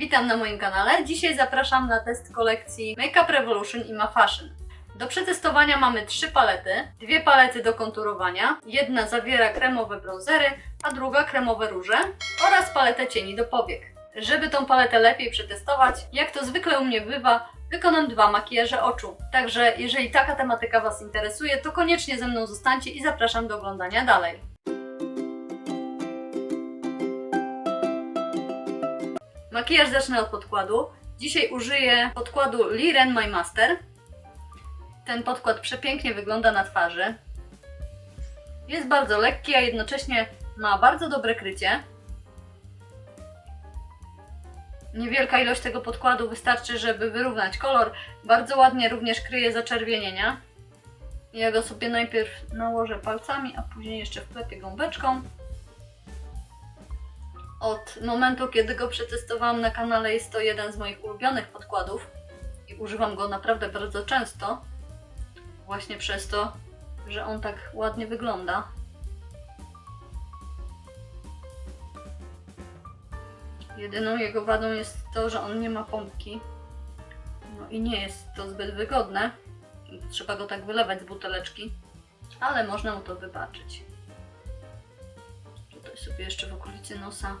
Witam na moim kanale. Dzisiaj zapraszam na test kolekcji Makeup Revolution i Ma Fashion. Do przetestowania mamy trzy palety. Dwie palety do konturowania. Jedna zawiera kremowe bronzery, a druga kremowe róże oraz paletę cieni do powiek. Żeby tą paletę lepiej przetestować, jak to zwykle u mnie bywa, wykonam dwa makijaże oczu. Także jeżeli taka tematyka Was interesuje, to koniecznie ze mną zostańcie i zapraszam do oglądania dalej. Makijaż zacznę od podkładu. Dzisiaj użyję podkładu Liren My Master. Ten podkład przepięknie wygląda na twarzy. Jest bardzo lekki, a jednocześnie ma bardzo dobre krycie. Niewielka ilość tego podkładu wystarczy, żeby wyrównać kolor. Bardzo ładnie również kryje zaczerwienienia. Ja go sobie najpierw nałożę palcami, a później jeszcze wklepię gąbeczką. Od momentu, kiedy go przetestowałam na kanale, jest to jeden z moich ulubionych podkładów i używam go naprawdę bardzo często. Właśnie przez to, że on tak ładnie wygląda. Jedyną jego wadą jest to, że on nie ma pompki. No i nie jest to zbyt wygodne. Trzeba go tak wylewać z buteleczki, ale można mu to wybaczyć. Sobie jeszcze w okolicy nosa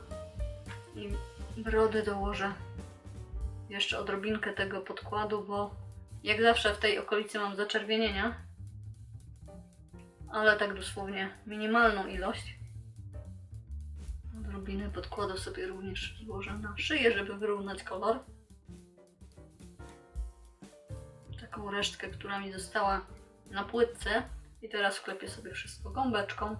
i brody dołożę jeszcze odrobinkę tego podkładu, bo jak zawsze w tej okolicy mam zaczerwienienia, ale tak dosłownie minimalną ilość. Odrobinę podkładu sobie również złożę na szyję, żeby wyrównać kolor. Taką resztkę, która mi została na płytce i teraz wklepię sobie wszystko gąbeczką.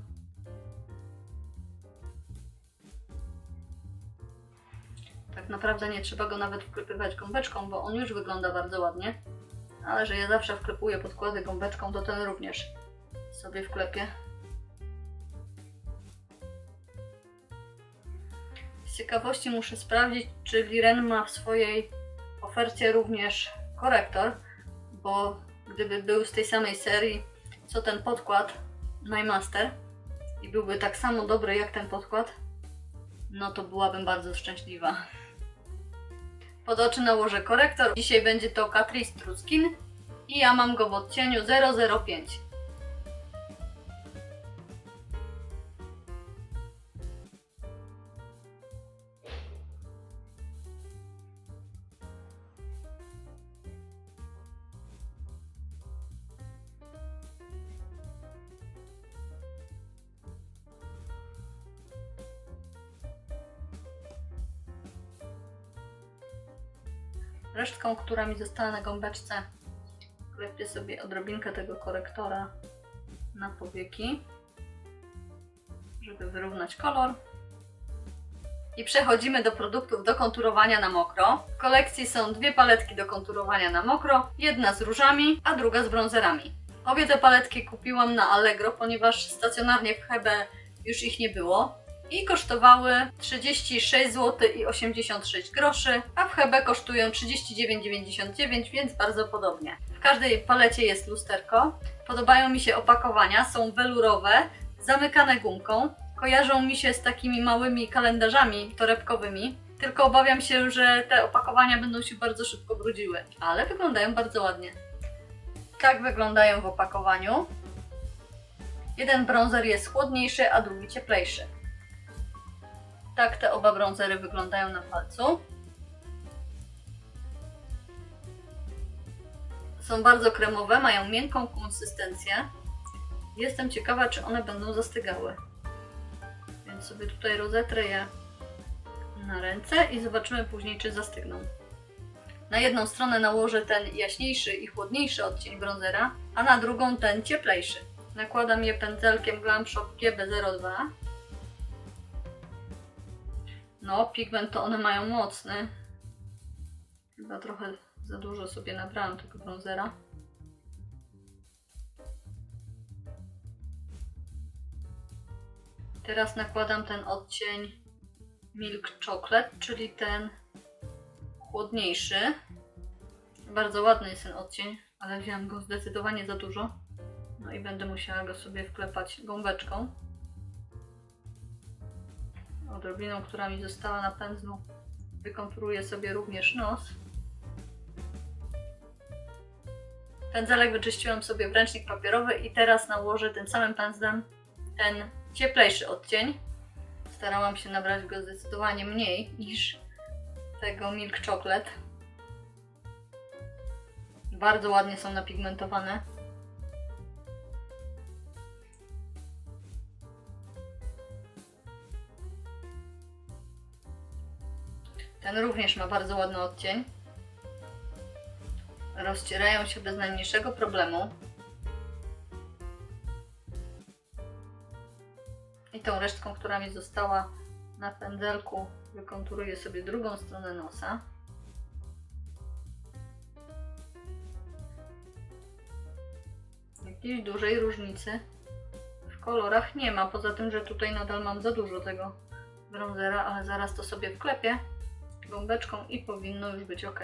Tak naprawdę nie trzeba go nawet wklepywać gąbeczką, bo on już wygląda bardzo ładnie. Ale że ja zawsze wklepuję podkłady gąbeczką, to ten również sobie wklepię. Z ciekawości muszę sprawdzić, czy Liren ma w swojej ofercie również korektor, bo gdyby był z tej samej serii co ten podkład My Master i byłby tak samo dobry jak ten podkład, no to byłabym bardzo szczęśliwa. Pod oczy nałożę korektor. Dzisiaj będzie to Catrice True Skin i ja mam go w odcieniu 005. Resztką, która mi została na gąbeczce, klepię sobie odrobinkę tego korektora na powieki, żeby wyrównać kolor. I przechodzimy do produktów do konturowania na mokro. W kolekcji są dwie paletki do konturowania na mokro, jedna z różami, a druga z bronzerami. Obie te paletki kupiłam na Allegro, ponieważ stacjonarnie w Hebe już ich nie było i kosztowały 36 zł i 86 groszy, a w Hebe kosztują 39,99, więc bardzo podobnie. W każdej palecie jest lusterko. Podobają mi się opakowania, są welurowe, zamykane gumką. Kojarzą mi się z takimi małymi kalendarzami torebkowymi. Tylko obawiam się, że te opakowania będą się bardzo szybko brudziły, ale wyglądają bardzo ładnie. Tak wyglądają w opakowaniu. Jeden bronzer jest chłodniejszy, a drugi cieplejszy. Tak te oba bronzery wyglądają na palcu. Są bardzo kremowe, mają miękką konsystencję. Jestem ciekawa, czy one będą zastygały. Więc sobie tutaj rozetrę je na ręce i zobaczymy później, czy zastygną. Na jedną stronę nałożę ten jaśniejszy i chłodniejszy odcień bronzera, a na drugą ten cieplejszy. Nakładam je pędzelkiem Glam Shop GB02 no, pigment to one mają mocny. Chyba trochę za dużo sobie nabrałam tego bronzera. Teraz nakładam ten odcień Milk Chocolate, czyli ten chłodniejszy. Bardzo ładny jest ten odcień, ale wziąłem go zdecydowanie za dużo. No i będę musiała go sobie wklepać gąbeczką odrobiną, która mi została na pędzlu, Wykonturuję sobie również nos. Pędzelek wyczyściłam sobie w ręcznik papierowy i teraz nałożę tym samym pędzlem ten cieplejszy odcień. Starałam się nabrać go zdecydowanie mniej niż tego Milk Chocolate. Bardzo ładnie są napigmentowane. Ten również ma bardzo ładny odcień. Rozcierają się bez najmniejszego problemu. I tą resztką, która mi została na pędzelku, wykonturuję sobie drugą stronę nosa. Jakiejś dużej różnicy w kolorach nie ma, poza tym, że tutaj nadal mam za dużo tego bronzera, ale zaraz to sobie wklepię gąbeczką i powinno już być ok.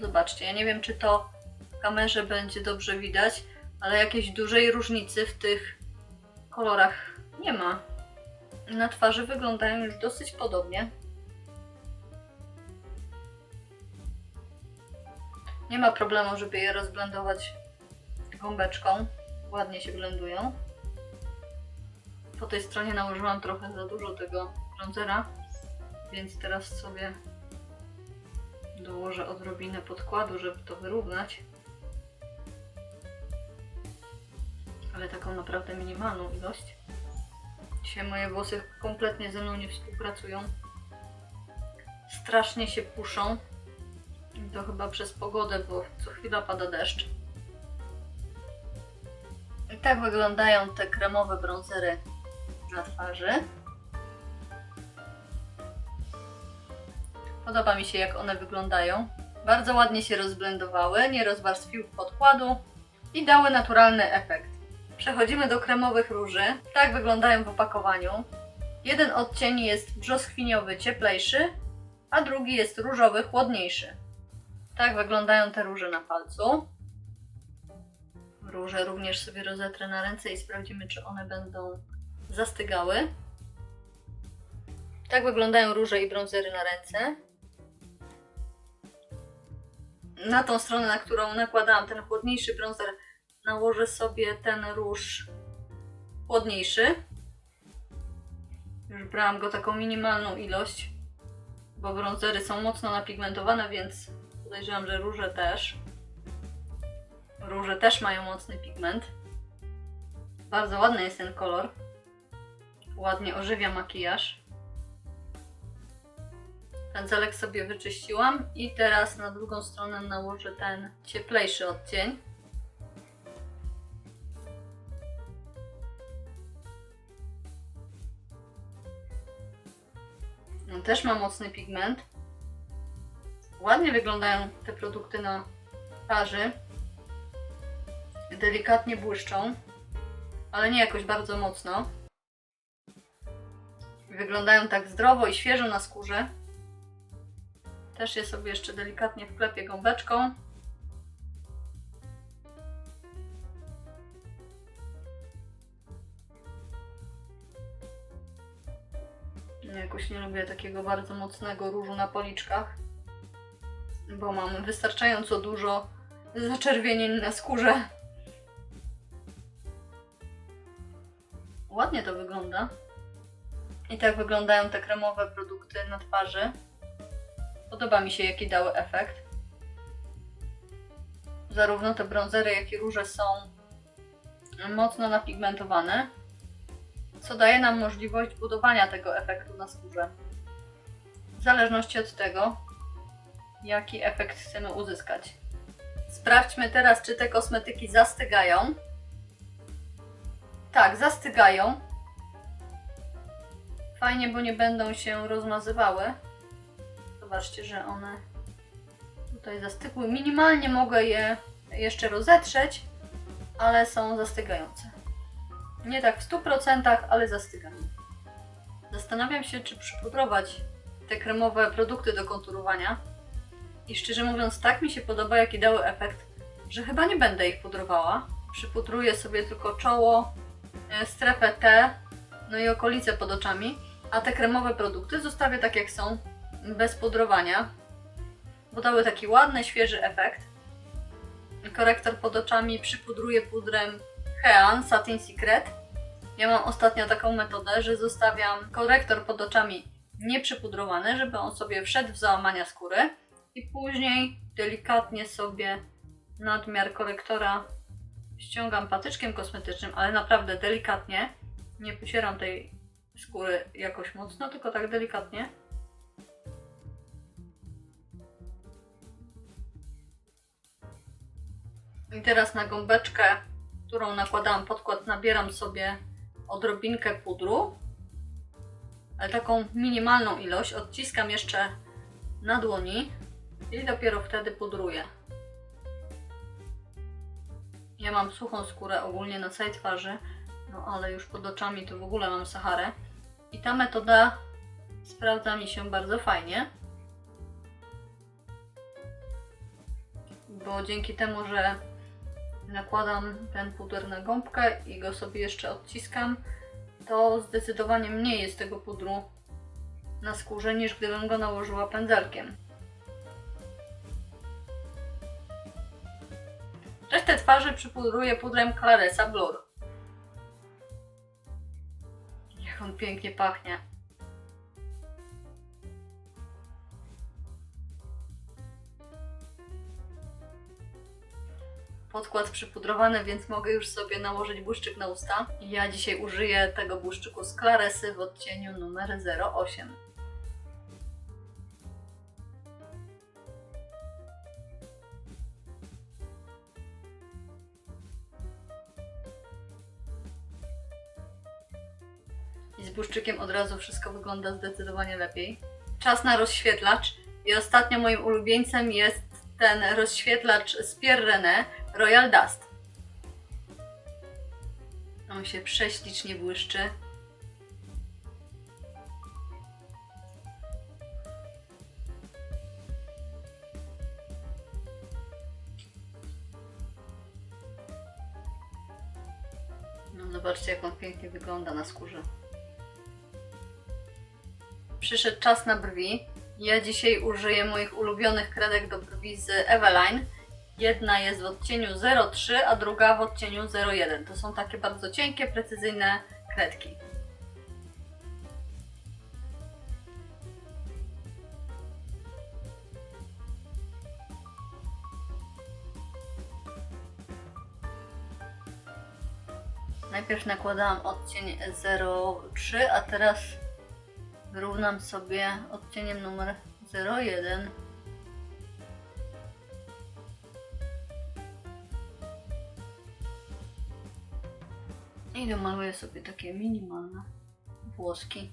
Zobaczcie, ja nie wiem, czy to w kamerze będzie dobrze widać, ale jakiejś dużej różnicy w tych kolorach nie ma. Na twarzy wyglądają już dosyć podobnie. Nie ma problemu, żeby je rozblendować gąbeczką. Ładnie się blendują. Po tej stronie nałożyłam trochę za dużo tego bronzera, więc teraz sobie dołożę odrobinę podkładu, żeby to wyrównać. Ale taką naprawdę minimalną ilość. Dzisiaj moje włosy kompletnie ze mną nie współpracują. Strasznie się puszą. To chyba przez pogodę, bo co chwila pada deszcz. I tak wyglądają te kremowe bronzery na twarzy. Podoba mi się jak one wyglądają. Bardzo ładnie się rozblendowały, nie rozwarstwiły podkładu i dały naturalny efekt. Przechodzimy do kremowych róży. Tak wyglądają w opakowaniu. Jeden odcień jest brzoskwiniowy, cieplejszy, a drugi jest różowy, chłodniejszy. Tak wyglądają te róże na palcu. Róże również sobie rozetrę na ręce i sprawdzimy, czy one będą zastygały. Tak wyglądają róże i brązery na ręce. Na tą stronę, na którą nakładałam ten chłodniejszy brązer, nałożę sobie ten róż chłodniejszy. Już brałam go taką minimalną ilość, bo brązery są mocno napigmentowane, więc podejrzewam, że róże też. Róże też mają mocny pigment. Bardzo ładny jest ten kolor. Ładnie ożywia makijaż. Pędzelek sobie wyczyściłam i teraz na drugą stronę nałożę ten cieplejszy odcień. On też ma mocny pigment. Ładnie wyglądają te produkty na twarzy. Delikatnie błyszczą, ale nie jakoś bardzo mocno. Wyglądają tak zdrowo i świeżo na skórze. Też je sobie jeszcze delikatnie wklepię gąbeczką. Jakoś nie lubię takiego bardzo mocnego różu na policzkach, bo mam wystarczająco dużo zaczerwienień na skórze. Ładnie to wygląda. I tak wyglądają te kremowe produkty na twarzy. Podoba mi się, jaki dały efekt. Zarówno te brązery, jak i róże są mocno napigmentowane, co daje nam możliwość budowania tego efektu na skórze. W zależności od tego, jaki efekt chcemy uzyskać. Sprawdźmy teraz, czy te kosmetyki zastygają. Tak, zastygają. Fajnie, bo nie będą się rozmazywały. Zobaczcie, że one tutaj zastygły. Minimalnie mogę je jeszcze rozetrzeć, ale są zastygające. Nie tak w 100%, ale zastygają. Zastanawiam się, czy przypudrować te kremowe produkty do konturowania. I szczerze mówiąc, tak mi się podoba, jaki dały efekt, że chyba nie będę ich pudrowała. Przypudruję sobie tylko czoło, e, strefę T, no i okolice pod oczami, a te kremowe produkty zostawię tak jak są, bez pudrowania, bo dały taki ładny, świeży efekt. Korektor pod oczami przypudruję pudrem Hean Satin Secret. Ja mam ostatnio taką metodę, że zostawiam korektor pod oczami nieprzypudrowany, żeby on sobie wszedł w załamania skóry i później delikatnie sobie nadmiar korektora ściągam patyczkiem kosmetycznym, ale naprawdę delikatnie. Nie posieram tej skóry jakoś mocno, tylko tak delikatnie. I teraz na gąbeczkę, którą nakładałam podkład, nabieram sobie odrobinkę pudru, ale taką minimalną ilość. Odciskam jeszcze na dłoni i dopiero wtedy pudruję. Ja mam suchą skórę ogólnie na całej twarzy, no ale już pod oczami to w ogóle mam Saharę. I ta metoda sprawdza mi się bardzo fajnie. Bo dzięki temu, że nakładam ten puder na gąbkę i go sobie jeszcze odciskam, to zdecydowanie mniej jest tego pudru na skórze niż gdybym go nałożyła pędzelkiem. Resztę twarzy przypudruję pudrem Claresa Blur. Jak on pięknie pachnie. Podkład przypudrowany, więc mogę już sobie nałożyć błyszczyk na usta. Ja dzisiaj użyję tego błyszczyku z Claresy w odcieniu numer 08. błyszczykiem od razu wszystko wygląda zdecydowanie lepiej. Czas na rozświetlacz. I ostatnio moim ulubieńcem jest ten rozświetlacz z Pierre René Royal Dust. On się prześlicznie błyszczy. No zobaczcie jak on pięknie wygląda na skórze. Przyszedł czas na brwi. Ja dzisiaj użyję moich ulubionych kredek do brwi z Eveline. Jedna jest w odcieniu 03, a druga w odcieniu 01. To są takie bardzo cienkie, precyzyjne kredki. Najpierw nakładałam odcień 03, a teraz wyrównam sobie odcieniem numer 01. I domaluję sobie takie minimalne włoski.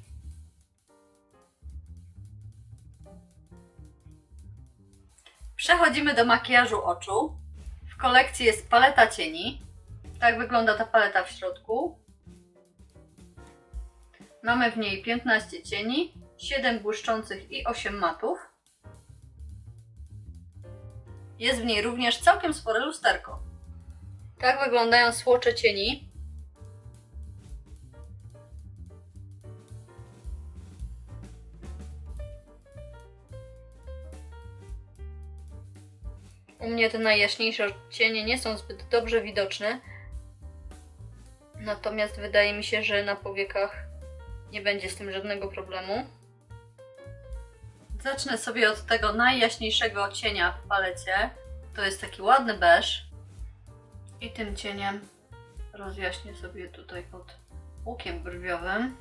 Przechodzimy do makijażu oczu. W kolekcji jest paleta cieni. Tak wygląda ta paleta w środku. Mamy w niej 15 cieni, 7 błyszczących i 8 matów. Jest w niej również całkiem spore lusterko. Tak wyglądają słocze cieni. U mnie te najjaśniejsze cienie nie są zbyt dobrze widoczne. Natomiast wydaje mi się, że na powiekach nie będzie z tym żadnego problemu. Zacznę sobie od tego najjaśniejszego cienia w palecie. To jest taki ładny beż. I tym cieniem rozjaśnię sobie tutaj pod łukiem brwiowym.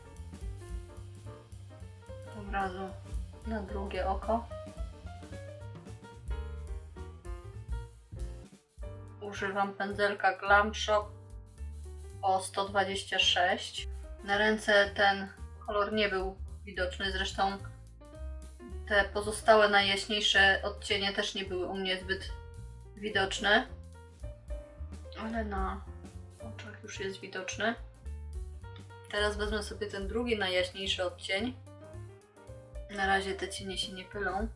Od razu na drugie oko. Używam pędzelka Glam Shop o 126. Na ręce ten kolor nie był widoczny, zresztą te pozostałe najjaśniejsze odcienie też nie były u mnie zbyt widoczne. Ale na oczach już jest widoczny. Teraz wezmę sobie ten drugi najjaśniejszy odcień. Na razie te cienie się nie pylą.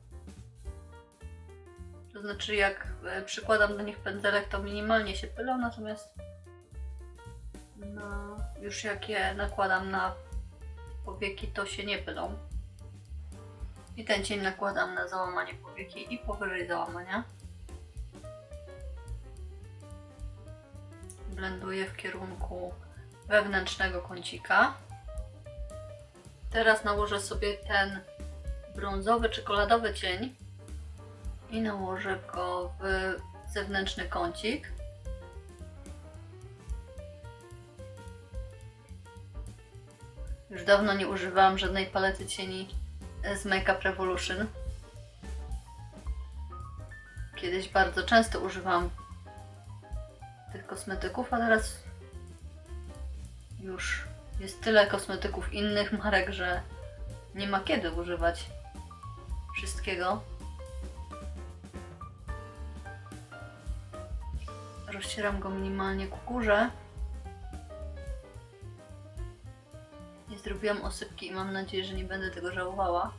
To znaczy jak e, przykładam do nich pędzelek, to minimalnie się pylą, natomiast no, już jak je nakładam na powieki, to się nie pylą. I ten cień nakładam na załamanie powieki i powyżej załamania. Blenduję w kierunku wewnętrznego kącika. Teraz nałożę sobie ten brązowy, czekoladowy cień i nałożę go w zewnętrzny kącik. Już dawno nie używałam żadnej palety cieni z Makeup Revolution. Kiedyś bardzo często używam tych kosmetyków, a teraz już jest tyle kosmetyków innych marek, że nie ma kiedy używać wszystkiego. Rozcieram go minimalnie ku górze. Zrobiłam osypki i mam nadzieję, że nie będę tego żałowała.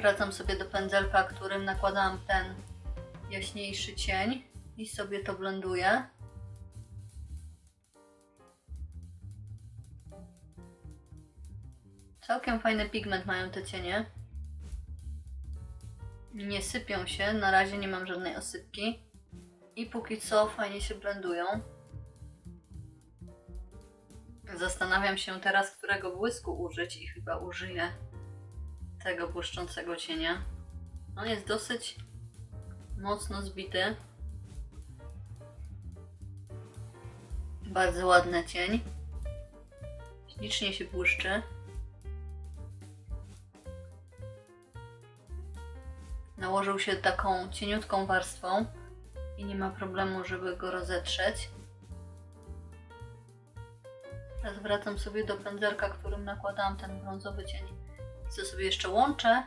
Wracam sobie do pędzelka, którym nakładałam ten jaśniejszy cień i sobie to blenduję. Całkiem fajny pigment mają te cienie. Nie sypią się, na razie nie mam żadnej osypki. I póki co fajnie się blendują. Zastanawiam się teraz, którego błysku użyć i chyba użyję tego błyszczącego cienia. On jest dosyć mocno zbity. Bardzo ładny cień. Ślicznie się błyszczy. Nałożył się taką cieniutką warstwą i nie ma problemu, żeby go rozetrzeć. Teraz wracam sobie do pędzelka, którym nakładałam ten brązowy cień. Co sobie jeszcze łączę.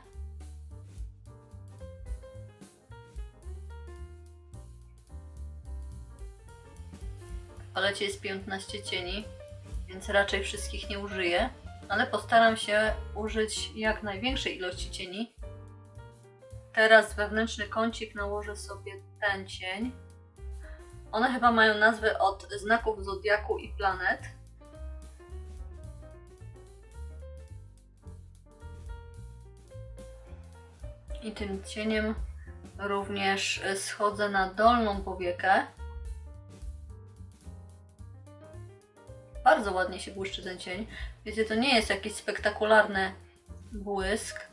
W palecie jest 15 cieni, więc raczej wszystkich nie użyję, ale postaram się użyć jak największej ilości cieni. Teraz wewnętrzny kącik nałożę sobie ten cień. One chyba mają nazwy od znaków zodiaku i planet. I tym cieniem również schodzę na dolną powiekę. Bardzo ładnie się błyszczy ten cień. Wiecie, to nie jest jakiś spektakularny błysk,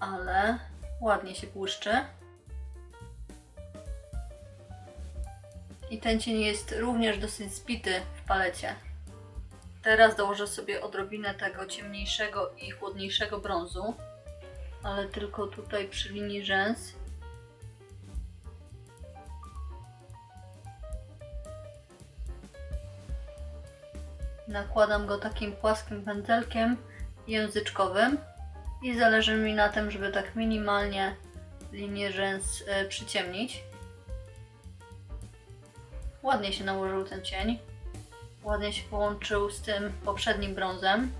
ale ładnie się błyszczy. I ten cień jest również dosyć zbity w palecie. Teraz dołożę sobie odrobinę tego ciemniejszego i chłodniejszego brązu, ale tylko tutaj przy linii rzęs. Nakładam go takim płaskim pędzelkiem języczkowym i zależy mi na tym, żeby tak minimalnie linię rzęs e, przyciemnić. Ładnie się nałożył ten cień. Ładnie się połączył z tym poprzednim brązem.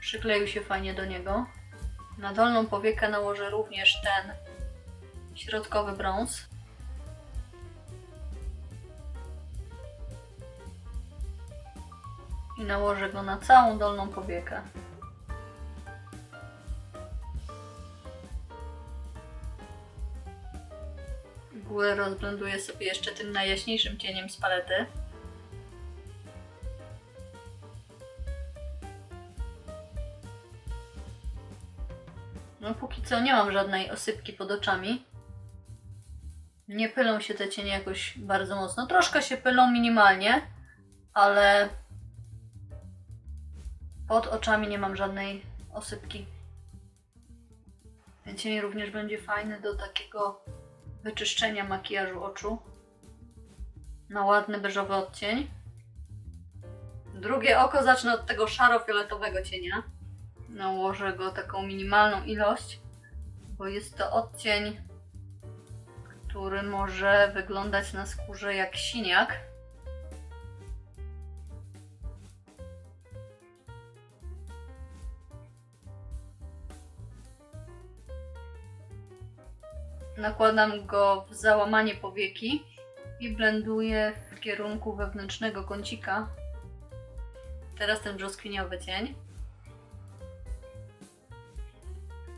Przykleił się fajnie do niego. Na dolną powiekę nałożę również ten środkowy brąz. I nałożę go na całą dolną powiekę. Górę rozblenduję sobie jeszcze tym najjaśniejszym cieniem z palety. Co nie mam żadnej osypki pod oczami. Nie pylą się te cienie jakoś bardzo mocno. Troszkę się pylą minimalnie, ale pod oczami nie mam żadnej osypki. Ten cień również będzie fajny do takiego wyczyszczenia makijażu oczu na ładny beżowy odcień. Drugie oko zacznę od tego szaro-fioletowego cienia. Nałożę go taką minimalną ilość, bo jest to odcień, który może wyglądać na skórze jak siniak. Nakładam go w załamanie powieki i blenduję w kierunku wewnętrznego kącika. Teraz ten brzoskwiniowy cień.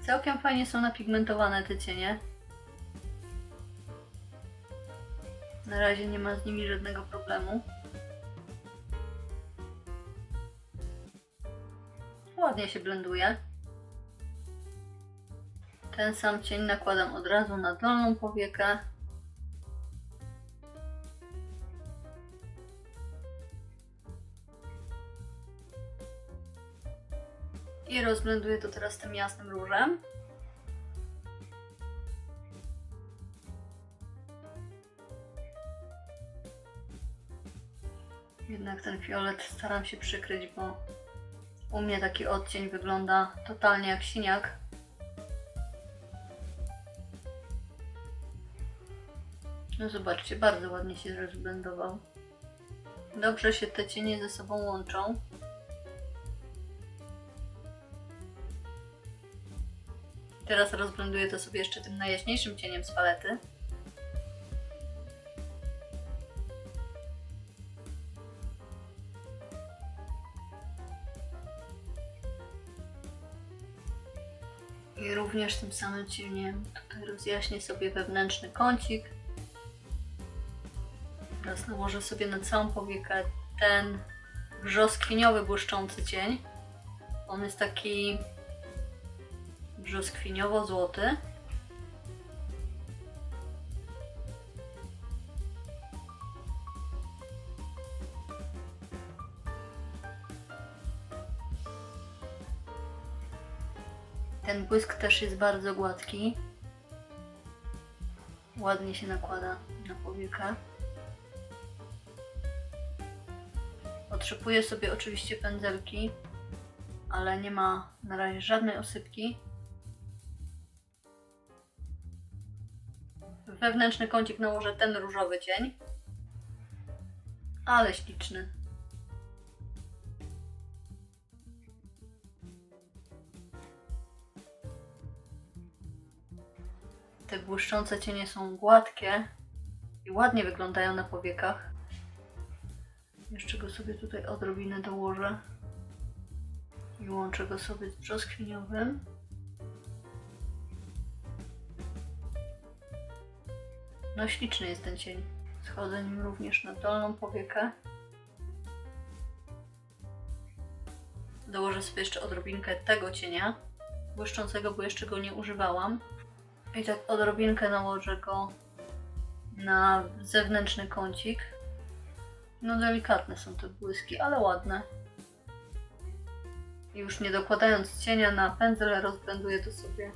Całkiem fajnie są napigmentowane te cienie. Na razie nie ma z nimi żadnego problemu. Ładnie się blenduje. Ten sam cień nakładam od razu na dolną powiekę. I rozblenduję to teraz tym jasnym różem. Jednak ten fiolet staram się przykryć, bo u mnie taki odcień wygląda totalnie jak siniak. No zobaczcie, bardzo ładnie się rozblendował. Dobrze się te cienie ze sobą łączą. Teraz rozblenduję to sobie jeszcze tym najjaśniejszym cieniem z palety. I również tym samym cieniem tutaj rozjaśnię sobie wewnętrzny kącik. Teraz nałożę sobie na całą powiekę ten brzoskwiniowy błyszczący cień. On jest taki brzoskwiniowo-złoty. Ten błysk też jest bardzo gładki. Ładnie się nakłada na powiekę. Otrzypuję sobie oczywiście pędzelki, ale nie ma na razie żadnej osypki. Wewnętrzny kącik nałożę ten różowy cień. Ale śliczny. Te błyszczące cienie są gładkie i ładnie wyglądają na powiekach. Jeszcze go sobie tutaj odrobinę dołożę i łączę go sobie z brzoskwiniowym. No śliczny jest ten cień. Schodzę nim również na dolną powiekę. Dołożę sobie jeszcze odrobinkę tego cienia błyszczącego, bo jeszcze go nie używałam. I tak odrobinkę nałożę go na zewnętrzny kącik. No delikatne są te błyski, ale ładne. Już nie dokładając cienia na pędzel, rozblenduję to sobie.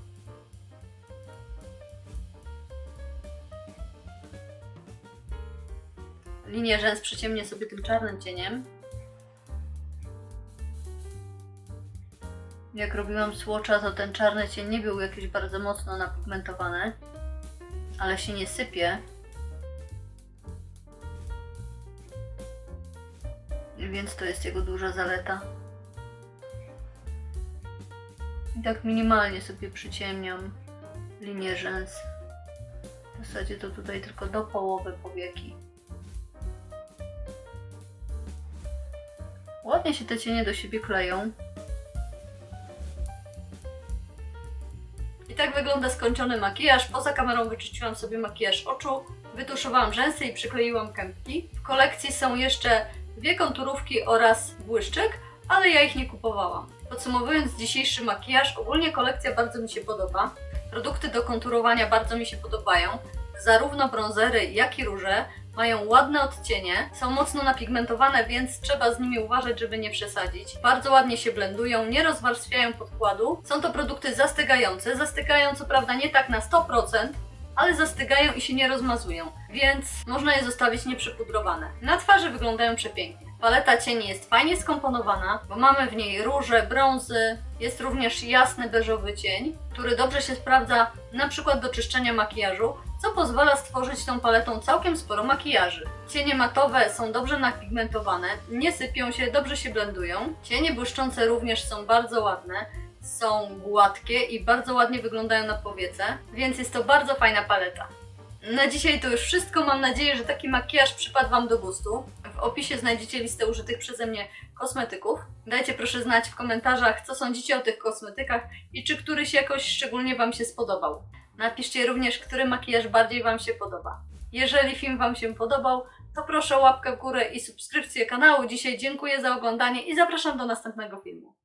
Linię rzęs przyciemnię sobie tym czarnym cieniem. Jak robiłam słocza, to ten czarny cień nie był jakiś bardzo mocno napigmentowany, ale się nie sypie. Więc to jest jego duża zaleta. I tak minimalnie sobie przyciemniam linię rzęs. W zasadzie to tutaj tylko do połowy powieki. Ładnie się te cienie do siebie kleją. I tak wygląda skończony makijaż. Poza kamerą wyczyściłam sobie makijaż oczu, wytuszowałam rzęsy i przykleiłam kępki. W kolekcji są jeszcze dwie konturówki oraz błyszczyk, ale ja ich nie kupowałam. Podsumowując dzisiejszy makijaż, ogólnie kolekcja bardzo mi się podoba. Produkty do konturowania bardzo mi się podobają. Zarówno brązery, jak i róże mają ładne odcienie, są mocno napigmentowane, więc trzeba z nimi uważać, żeby nie przesadzić. Bardzo ładnie się blendują, nie rozwarstwiają podkładu. Są to produkty zastygające. Zastygają co prawda nie tak na 100%, ale zastygają i się nie rozmazują, więc można je zostawić nieprzepudrowane. Na twarzy wyglądają przepięknie. Paleta cieni jest fajnie skomponowana, bo mamy w niej róże, brązy, jest również jasny beżowy cień, który dobrze się sprawdza na przykład do czyszczenia makijażu, co pozwala stworzyć tą paletą całkiem sporo makijaży. Cienie matowe są dobrze napigmentowane, nie sypią się, dobrze się blendują. Cienie błyszczące również są bardzo ładne. są gładkie i bardzo ładnie wyglądają na powiece, więc jest to bardzo fajna paleta. Na dzisiaj to już wszystko. Mam nadzieję, że taki makijaż przypadł Wam do gustu. W opisie znajdziecie listę użytych przeze mnie kosmetyków. Dajcie proszę znać w komentarzach, co sądzicie o tych kosmetykach i czy któryś jakoś szczególnie Wam się spodobał. Napiszcie również, który makijaż bardziej Wam się podoba. Jeżeli film Wam się podobał, to proszę o łapkę w górę i subskrypcję kanału. Dzisiaj dziękuję za oglądanie i zapraszam do następnego filmu.